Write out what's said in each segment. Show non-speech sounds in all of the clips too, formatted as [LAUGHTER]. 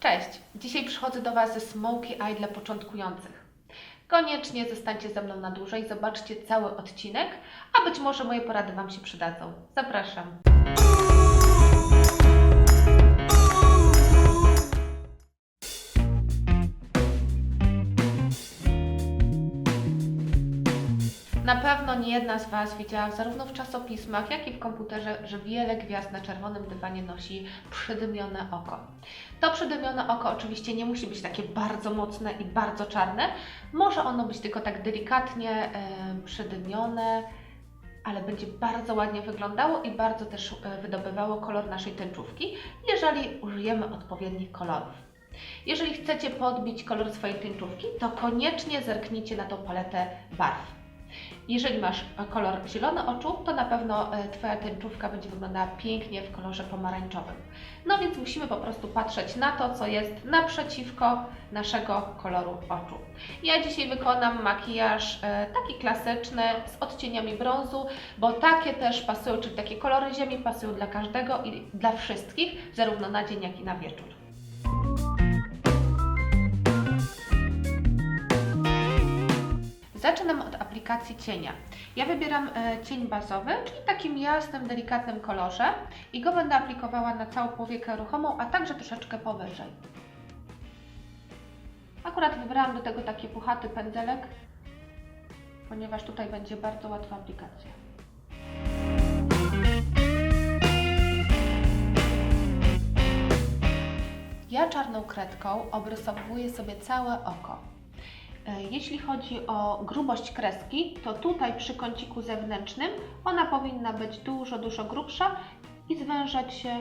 Cześć! Dzisiaj przychodzę do Was ze Smoky Eye dla początkujących. Koniecznie zostańcie ze mną na dłużej, zobaczcie cały odcinek, a być może moje porady Wam się przydadzą. Zapraszam. Na pewno nie jedna z Was widziała zarówno w czasopismach, jak i w komputerze, że wiele gwiazd na czerwonym dywanie nosi przydymione oko. To przydymione oko oczywiście nie musi być takie bardzo mocne i bardzo czarne. Może ono być tylko tak delikatnie e, przydymione, ale będzie bardzo ładnie wyglądało i bardzo też e, wydobywało kolor naszej tęczówki, jeżeli użyjemy odpowiednich kolorów. Jeżeli chcecie podbić kolor swojej tęczówki, to koniecznie zerknijcie na tą paletę barw. Jeżeli masz kolor zielony oczu, to na pewno e, Twoja tęczówka będzie wyglądała pięknie w kolorze pomarańczowym. No więc musimy po prostu patrzeć na to, co jest naprzeciwko naszego koloru oczu. Ja dzisiaj wykonam makijaż e, taki klasyczny z odcieniami brązu, bo takie też pasują, czyli takie kolory ziemi pasują dla każdego i dla wszystkich, zarówno na dzień, jak i na wieczór. Zaczynam od aplikacji cienia. Ja wybieram e, cień bazowy, czyli takim jasnym, delikatnym kolorze i go będę aplikowała na całą powiekę ruchomą, a także troszeczkę powyżej. Akurat wybrałam do tego taki puchaty pędzelek, ponieważ tutaj będzie bardzo łatwa aplikacja. Ja czarną kredką obrysowuję sobie całe oko. E, Jeśli chodzi o grubość kreski, to tutaj przy kąciku zewnętrznym ona powinna być dużo, dużo grubsza i zwężać się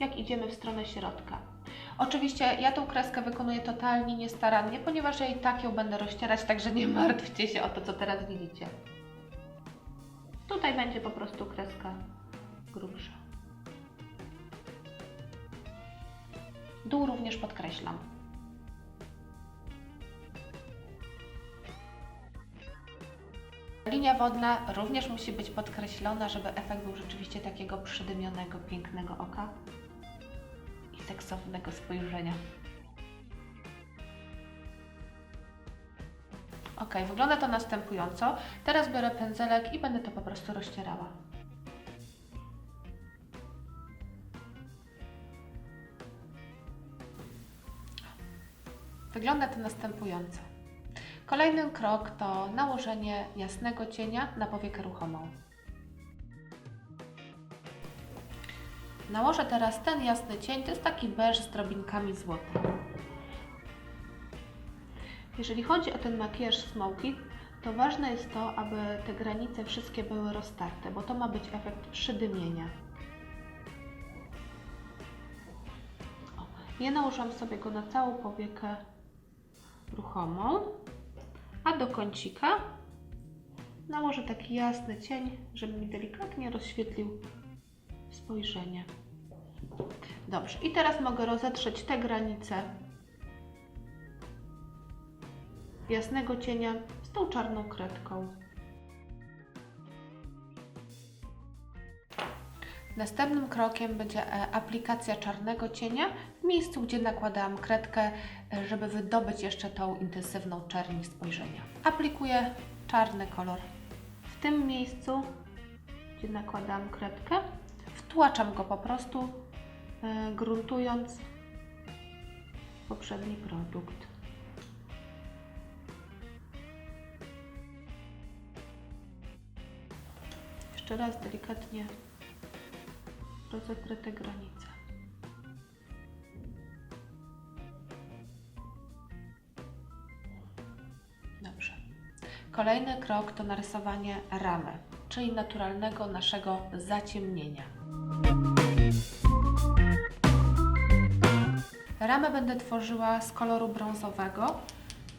jak idziemy w stronę środka. Oczywiście ja tą kreskę wykonuję totalnie niestarannie, ponieważ ja i tak ją będę rozcierać, także nie martwcie się o to, co teraz widzicie. Tutaj będzie po prostu kreska grubsza. Dół również podkreślam. Linia wodna również musi być podkreślona, żeby efekt był rzeczywiście takiego przydymionego, pięknego oka i seksownego spojrzenia. Ok, wygląda to następująco. Teraz biorę pędzelek i będę to po prostu rozcierała. Wygląda to następująco. Kolejny krok to nałożenie jasnego cienia na powiekę ruchomą. Nałożę teraz ten jasny cień, to jest taki beż z drobinkami złota. Jeżeli chodzi o ten makijaż smoky, to ważne jest to, aby te granice wszystkie były roztarte, bo to ma być efekt przydymienia. O, ja nałożyłam sobie go na całą powiekę ruchomą, a do kącika nałożę taki jasny cień, żeby mi delikatnie rozświetlił spojrzenie. Dobrze, i teraz mogę rozetrzeć te granice jasnego cienia z tą czarną kredką. Następnym krokiem będzie e, aplikacja czarnego cienia w miejscu, gdzie nakładałam kredkę, e, żeby wydobyć jeszcze tą intensywną czerń spojrzenia. Aplikuję czarny kolor w tym miejscu, gdzie nakładałam kredkę. Wtłaczam go po prostu, e, gruntując poprzedni produkt. Jeszcze raz delikatnie rozetrę te granice. Kolejny krok to narysowanie ramy, czyli naturalnego naszego zaciemnienia. Ramę będę tworzyła z koloru brązowego,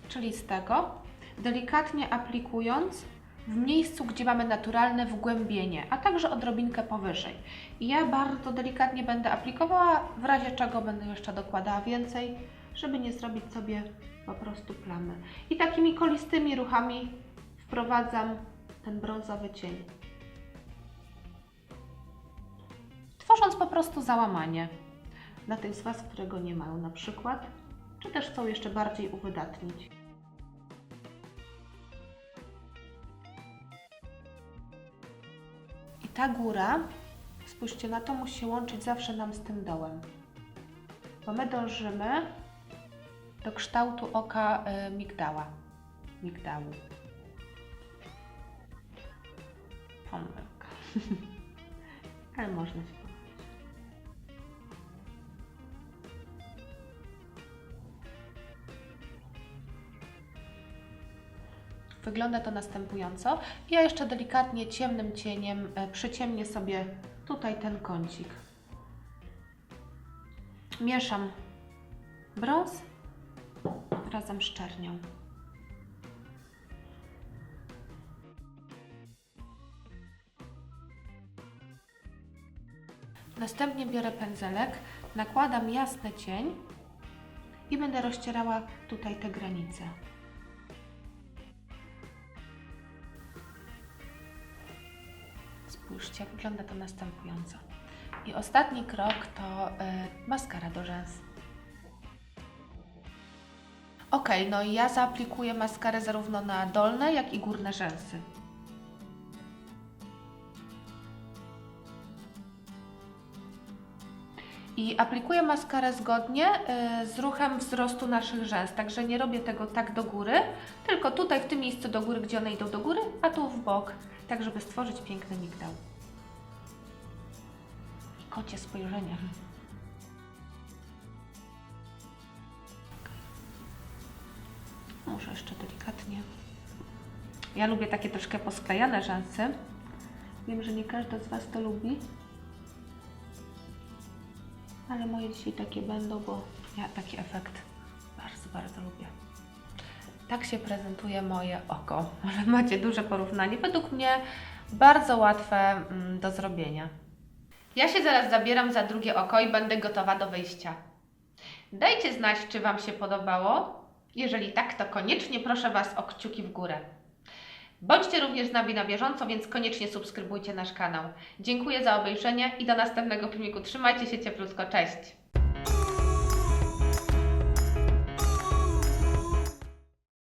czyli z tego, delikatnie aplikując w miejscu, gdzie mamy naturalne wgłębienie, a także odrobinkę powyżej. I ja bardzo delikatnie będę aplikowała, w razie czego będę jeszcze dokładała więcej, żeby nie zrobić sobie po prostu plamy. I takimi kolistymi ruchami wprowadzam ten brązowy cień. Tworząc po prostu załamanie. dla tych z Was, którego nie mają na przykład, czy też chcą jeszcze bardziej uwydatnić. I ta góra, spójrzcie na to, musi łączyć zawsze nam z tym dołem. Bo my dążymy do kształtu oka y, migdała. Migdału. Pomyłka. [LAUGHS] Ale można się pomylić. Wygląda to następująco. Ja jeszcze delikatnie ciemnym cieniem e, przyciemnię sobie tutaj ten kącik. Mieszam brąz razem z czernią. Następnie biorę pędzelek, nakładam jasny cień i będę rozcierała tutaj te granice. Spójrzcie, wygląda to następująco. I ostatni krok to y, maskara do rzęs. Ok, no i ja zaaplikuję maskarę zarówno na dolne, jak i górne rzęsy. I aplikuję maskarę zgodnie y, z ruchem wzrostu naszych rzęs, także nie robię tego tak do góry, tylko tutaj w tym miejscu do góry, gdzie one idą do góry, a tu w bok, tak żeby stworzyć piękny migdał. I kocie spojrzenie. Muszę jeszcze delikatnie. Ja lubię takie troszkę posklejane rzęsy. Wiem, że nie każda z Was to lubi. Ale moje dzisiaj takie będą, bo ja taki efekt bardzo, bardzo lubię. Tak się prezentuje moje oko. Może macie duże porównanie. Według mnie bardzo łatwe mm, do zrobienia. Ja się zaraz zabieram za drugie oko i będę gotowa do wyjścia. Dajcie znać, czy Wam się podobało. Jeżeli tak, to koniecznie proszę Was o kciuki w górę. Bądźcie również z nami na bieżąco, więc koniecznie subskrybujcie nasz kanał. Dziękuję za obejrzenie i do następnego filmiku. Trzymajcie się cieplutko, cześć!